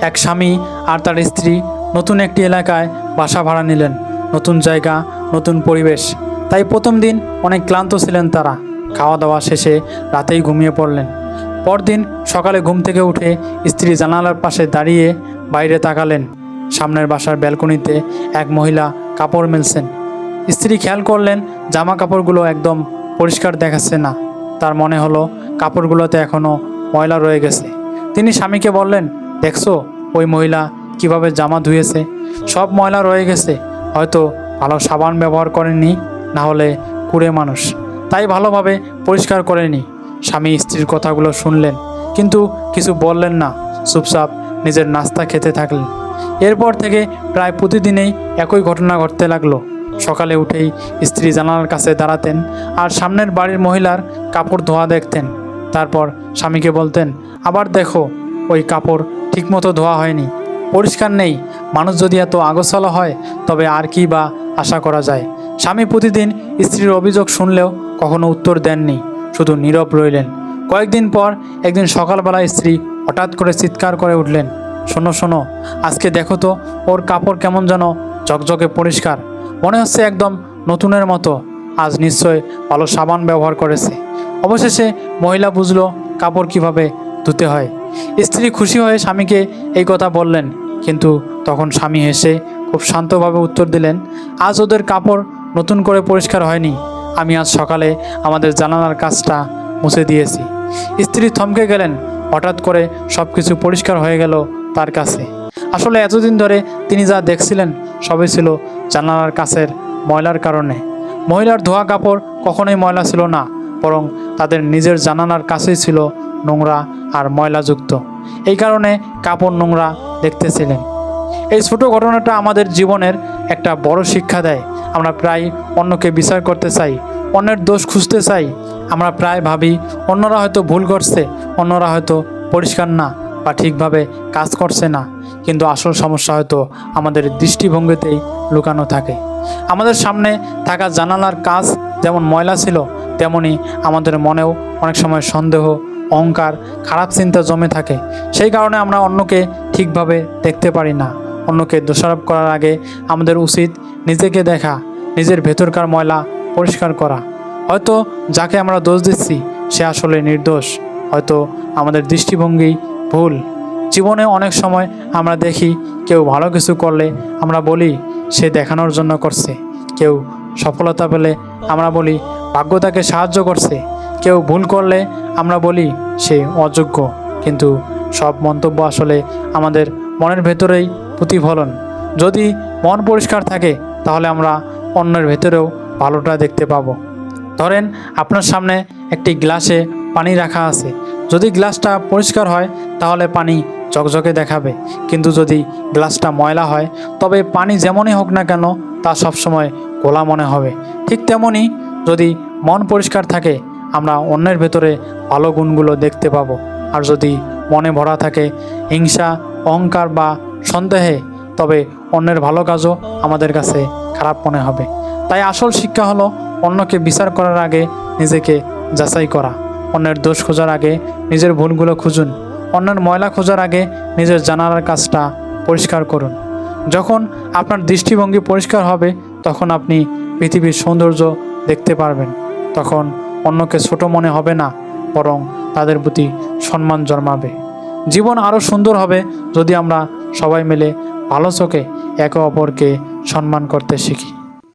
এক স্বামী আর তার স্ত্রী নতুন একটি এলাকায় বাসা ভাড়া নিলেন। নতুন জায়গা, নতুন পরিবেশ। তাই প্রথম দিন অনেক ক্লান্ত ছিলেন তারা। খাওয়া দাওয়া শেষে রাতেই ঘুমিয়ে পড়লেন। পরদিন সকালে ঘুম থেকে উঠে স্ত্রী জানালার পাশে দাঁড়িয়ে বাইরে তাকালেন। সামনের বাসার ব্যালকনিতে এক মহিলা কাপড় মেলছেন। স্ত্রী খেয়াল করলেন জামা কাপড়গুলো একদম পরিষ্কার দেখাচ্ছে না। তার মনে হলো কাপড়গুলোতে এখনও ময়লা রয়ে গেছে। তিনি স্বামীকে বললেন দেখছ ওই মহিলা কীভাবে জামা ধুয়েছে? সব ময়লা রয়ে গেছে। হয়তো ভালো সাবান ব্যবহার করেনি, না হলে কুড়ে মানুষ। তাই ভালোভাবে পরিষ্কার করেনি স্বামী স্ত্রীর কথাগুলো শুনলেন, কিন্তু কিছু বললেন না। চুপচাপ নিজের নাস্তা খেতে থাকলেন। এরপর থেকে প্রায় প্রতিদিনেই একই ঘটনা ঘটতে লাগল। সকালে উঠেই স্ত্রী জানালার কাছে দাঁড়াতেন আর সামনের বাড়ির মহিলার কাপড় ধোয়া দেখতেন। তারপর স্বামীকে বলতেন, আবার দেখো, ওই কাপড় ঠিকমতো ধোয়া হয়নি। পরিষ্কার নেই। মানুষ যদি এত আগোছালো হয়, তবে আর কি বা আশা করা যায়। স্বামী প্রতিদিন স্ত্রীর অভিযোগ শুনলেও কখনো উত্তর দেননি, শুধু নীরব রইলেন। কয়েকদিন পর একদিন সকালবেলা স্ত্রী হঠাৎ করে চিৎকার করে উঠলেন, শোনো শোনো, আজকে দেখো তো, ওর কাপড় কেমন যেন ঝকঝকে পরিষ্কার। মনে হচ্ছে একদম নতুনের মতো। আজ নিশ্চয় ভালো সাবান ব্যবহার করেছে। অবশেষে মহিলা বুঝলো কাপড় কীভাবে ধুতে হয়। স্ত্রী খুশি হয়ে স্বামীকে এই কথা বললেন, কিন্তু তখন স্বামী হেসে খুব শান্তভাবে উত্তর দিলেন, আজ ওদের কাপড় নতুন করে পরিষ্কার হয়নি। আমি আজ সকালে আমাদের জানালার কাজটা মুছে দিয়েছি। স্ত্রী থমকে গেলেন, হঠাৎ করে সব কিছু পরিষ্কার হয়ে গেল তার কাছে। আসলে এতদিন ধরে তিনি যা দেখছিলেন সবই ছিল জানালার কাছের ময়লার কারণে। মহিলার ধোয়া কাপড় কখনোই ময়লা ছিল না, বরং তাদের নিজের জানালার কাছেই ছিল নোংরা আর ময়লাযুক্ত। এই কারণে কাপড় নোংরা দেখতেছিলেন। এই ছোট ঘটনাটা আমাদের জীবনের একটা বড় শিক্ষা দেয়। আমরা প্রায় অন্যকে বিচার করতে চাই, অন্যের দোষ খুঁজতে চাই। আমরা প্রায় ভাবি, অন্যরা হয়তো ভুল করছে, অন্যরা হয়তো পরিষ্কার না বা ঠিকভাবে কাজ করছে না। কিন্তু আসল সমস্যা হয়তো আমাদের দৃষ্টিভঙ্গিতেই লুকানো থাকে। আমাদের সামনে থাকা জানালার কাজ যেমন ময়লা ছিল, তেমনি আমাদের মনেও অনেক সময় সন্দেহ অহংকার, খারাপ চিন্তা জমে থাকে। সেই কারণে আমরা অন্যকে ঠিকভাবে দেখতে পারি না। অন্যকে দোষারোপ করার আগে আমাদের উচিত নিজেকে দেখা, নিজের ভেতরকার ময়লা পরিষ্কার করা। হয়তো যাকে আমরা দোষ দিচ্ছি, সে আসলে নির্দোষ। হয়তো আমাদের দৃষ্টিভঙ্গি ভুল। জীবনে অনেক সময় আমরা দেখি, কেউ ভালো কিছু করলে আমরা বলি, সে দেখানোর জন্য করছে। কেউ সফলতা পেলে আমরা বলি, ভাগ্য তাকে সাহায্য করছে। কেউ ভুল করলে আমরা বলি সে অযোগ্য, কিন্তু সব মন্তব্য আসলে আমাদের মনের ভেতরেই প্রতিফলন। যদি মন পরিষ্কার থাকে, তাহলে আমরা অন্যের ভেতরেও ভালোটা দেখতে পাবো। ধরেন আপনার সামনে একটি গ্লাসে পানি রাখা আছে। যদি গ্লাসটা পরিষ্কার হয়, তাহলে পানি ঝকঝকে দেখাবে। কিন্তু যদি গ্লাসটা ময়লা হয়, তবে পানি যেমনই হোক না কেন, তা সবসময় গোলা মনে হবে। ঠিক তেমনই যদি মন পরিষ্কার থাকে আমরা অন্যের ভেতরে ভালো গুণগুলো দেখতে পাবো। আর যদি মনে ভরা থাকে হিংসা, অহংকার বা সন্দেহে, তবে অন্যের ভালো কাজও আমাদের কাছে খারাপ মনে হবে। তাই আসল শিক্ষা হলো অন্যকে বিচার করার আগে নিজেকে যাচাই করা। অন্যের দোষ খোঁজার আগে নিজের ভুলগুলো খুঁজুন। অন্যের ময়লা খোঁজার আগে নিজের জানালার কাজটা পরিষ্কার করুন। যখন আপনার দৃষ্টিভঙ্গি পরিষ্কার হবে, তখন আপনি পৃথিবীর সৌন্দর্য দেখতে পারবেন। তখন অন্যকে ছোট মনে হবে না, বরং তাদের প্রতি সম্মান জন্মাবে। জীবন আরও সুন্দর হবে যদি আমরা সবাই মিলে ভালো চোখে একে অপরকে সম্মান করতে শিখি।